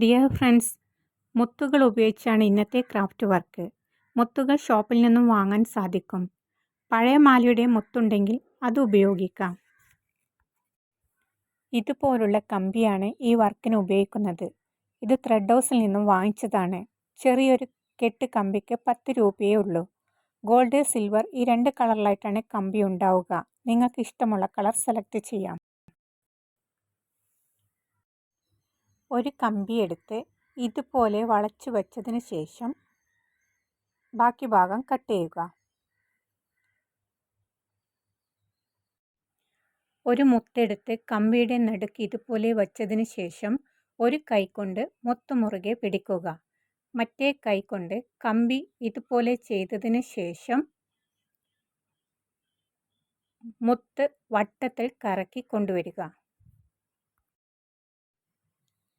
Dear friends മുത്തുകൾ ഉപയോഗിച്ചാണ് ഇന്നത്തെ ക്രാഫ്റ്റ് വർക്ക് മുത്തുകൾ ഷോപ്പിൽ നിന്നും വാങ്ങാൻ സാധിക്കും. പഴയ മാലയുടെ മുത്തുണ്ടെങ്കിൽ അത് ഉപയോഗിക്കാം. ഇതുപോലുള്ള കമ്പിയാണ് ഈ വർക്കിന് ഉപയോഗിക്കുന്നത്. ഇത് ത്രെഡ് ഹൗസിൽ നിന്നും വാങ്ങിച്ചതാണ്. ചെറിയൊരു കെട്ട് കമ്പിക്ക് പത്ത് രൂപയേ ഉള്ളൂ. ഗോൾഡ് സിൽവർ ഈ രണ്ട് കളറിലായിട്ടാണ് കമ്പി ഉണ്ടാവുക. നിങ്ങൾക്ക് ഇഷ്ടമുള്ള കളർ സെലക്ട് ചെയ്യാം. ഒരു കമ്പി എടുത്ത് ഇതുപോലെ വളച്ചു വച്ചതിന് ശേഷം ബാക്കി ഭാഗം കട്ട് ചെയ്യുക. ഒരു മുത്തെടുത്ത് കമ്പിയുടെ നടുക്ക് ഇതുപോലെ വച്ചതിന് ശേഷം ഒരു കൈ കൊണ്ട് മുത്ത് മുറുകെ പിടിക്കുക. മറ്റേ കൈ കൊണ്ട് കമ്പി ഇതുപോലെ ചെയ്തതിന് ശേഷം മുത്ത് വട്ടത്തിൽ കറക്കി കൊണ്ടുവരിക.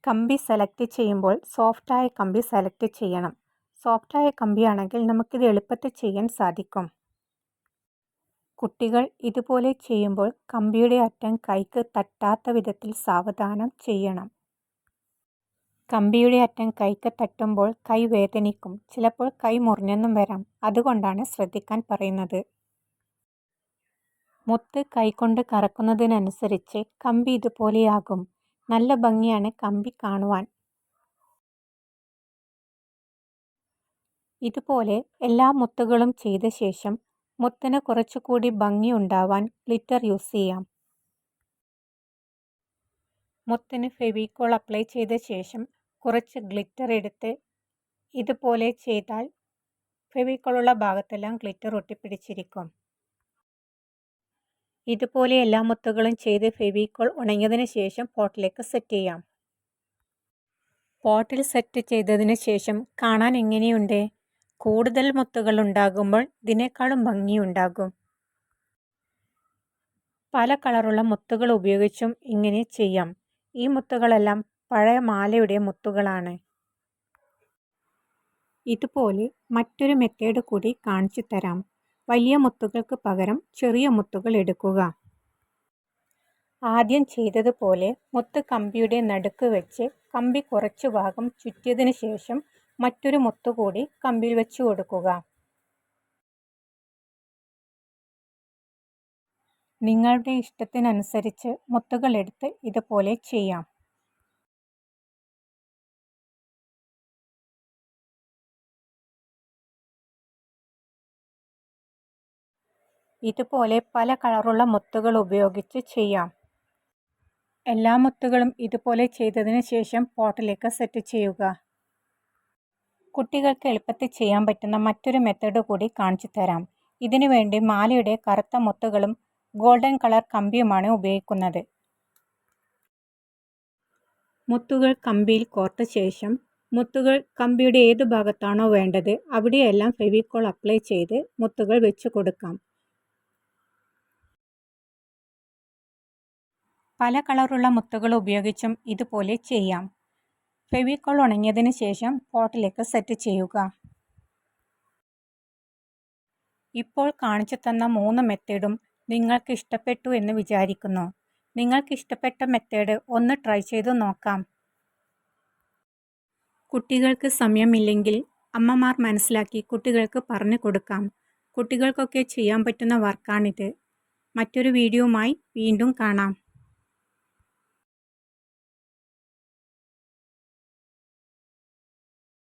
കമ്പി സെലക്ട് ചെയ്യുമ്പോൾ സോഫ്റ്റായ കമ്പി സെലക്ട് ചെയ്യണം. സോഫ്റ്റായ കമ്പിയാണെങ്കിൽ നമുക്കിത് എളുപ്പത്തിൽ ചെയ്യാൻ സാധിക്കും. കുട്ടികൾ ഇതുപോലെ ചെയ്യുമ്പോൾ കമ്പിയുടെ അറ്റം കൈക്ക് തട്ടാത്ത വിധത്തിൽ സാവധാനം ചെയ്യണം. കമ്പിയുടെ അറ്റം കൈക്ക് തട്ടുമ്പോൾ കൈ വേദനിക്കും. ചിലപ്പോൾ കൈ മുറിഞ്ഞെന്നും വരാം. അതുകൊണ്ടാണ് ശ്രദ്ധിക്കാൻ പറയുന്നത്. മുത്ത് കൈകൊണ്ട് കറക്കുന്നതിനനുസരിച്ച് കമ്പി ഇതുപോലെയാകും. നല്ല ഭംഗിയാണ് കമ്പി കാണുവാൻ. ഇതുപോലെ എല്ലാ മുത്തുകളും ചെയ്ത ശേഷം മുത്തിന് കുറച്ചുകൂടി ഭംഗി ഉണ്ടാവാൻ ഗ്ലിറ്റർ യൂസ് ചെയ്യാം. മുത്തിന് ഫെവിക്കോൾ അപ്ലൈ ചെയ്ത ശേഷം കുറച്ച് ഗ്ലിറ്റർ എടുത്ത് ഇതുപോലെ ചെയ്താൽ ഫെവിക്കോളുള്ള ഭാഗത്തെല്ലാം ഗ്ലിറ്റർ ഒട്ടിപ്പിടിച്ചിരിക്കും. ഇതുപോലെ എല്ലാ മുത്തുകളും ചെയ്ത് ഫെവിക്കോൾ ഉണങ്ങിയതിന് ശേഷം പോട്ടിലേക്ക് സെറ്റ് ചെയ്യാം. പോട്ടിൽ സെറ്റ് ചെയ്തതിന് ശേഷം കാണാൻ എങ്ങനെയുണ്ട്? കൂടുതൽ മുത്തുകൾ ഉണ്ടാകുമ്പോൾ ഇതിനേക്കാളും ഭംഗിയുണ്ടാകും പല കളറുള്ള മുത്തുകൾ ഉപയോഗിച്ചും ഇങ്ങനെ ചെയ്യാം. ഈ മുത്തുകളെല്ലാം പഴയ മാലയുടെ മുത്തുകളാണ്. ഇതുപോലെ മറ്റൊരു മെത്തേഡ് കൂടി കാണിച്ചു തരാം. വലിയ മുത്തുകൾക്ക് പകരം ചെറിയ മുത്തുകൾ എടുക്കുക. ആദ്യം ചെയ്തതുപോലെ മുത്ത് കമ്പിയുടെ നടുക്ക് വെച്ച് കമ്പി കുറച്ച് ഭാഗം ചുറ്റിയതിന് ശേഷം മറ്റൊരു മുത്ത് കൂടി കമ്പിയിൽ വെച്ച് കൊടുക്കുക. നിങ്ങളുടെ ഇഷ്ടത്തിനനുസരിച്ച് മുത്തുകൾ എടുത്ത് ഇതുപോലെ ചെയ്യാം. ഇതുപോലെ പല കളറുള്ള മുത്തുകൾ ഉപയോഗിച്ച് ചെയ്യാം. എല്ലാ മുത്തുകളും ഇതുപോലെ ചെയ്തതിന് ശേഷം പോട്ടിലേക്ക് സെറ്റ് ചെയ്യുക. കുട്ടികൾക്ക് എളുപ്പത്തിൽ ചെയ്യാൻ പറ്റുന്ന മറ്റൊരു മെത്തേഡ് കൂടി കാണിച്ചു തരാം. ഇതിനു വേണ്ടി മാലയുടെ കറുത്ത മുത്തുകളും ഗോൾഡൻ കളർ കമ്പിയുമാണ് ഉപയോഗിക്കുന്നത്. മുത്തുകൾ കമ്പിയിൽ കോർത്ത ശേഷം മുത്തുകൾ കമ്പിയുടെ ഏത് ഭാഗത്താണോ വേണ്ടത് അവിടെയെല്ലാം ഫെവിക്കോൾ അപ്ലൈ ചെയ്ത് മുത്തുകൾ വെച്ച് കൊടുക്കാം. പല കളറുള്ള മുത്തുകൾ ഉപയോഗിച്ചും ഇതുപോലെ ചെയ്യാം. ഫെവിക്കോൾ ഉണങ്ങിയതിന് ശേഷം പോട്ടിലേക്ക് സെറ്റ് ചെയ്യുക. ഇപ്പോൾ കാണിച്ചു തന്ന മൂന്ന് മെത്തേഡും നിങ്ങൾക്ക് ഇഷ്ടപ്പെട്ടു എന്ന് വിചാരിക്കുന്നു. നിങ്ങൾക്ക് ഇഷ്ടപ്പെട്ട മെത്തേഡ് ഒന്ന് ട്രൈ ചെയ്ത് നോക്കാം. കുട്ടികൾക്ക് സമയമില്ലെങ്കിൽ അമ്മമാർ മനസ്സിലാക്കി കുട്ടികൾക്ക് പറഞ്ഞു കൊടുക്കാം. കുട്ടികൾക്കൊക്കെ ചെയ്യാൻ പറ്റുന്ന വർക്കാണിത് മറ്റൊരു വീഡിയോയുമായി വീണ്ടും കാണാം.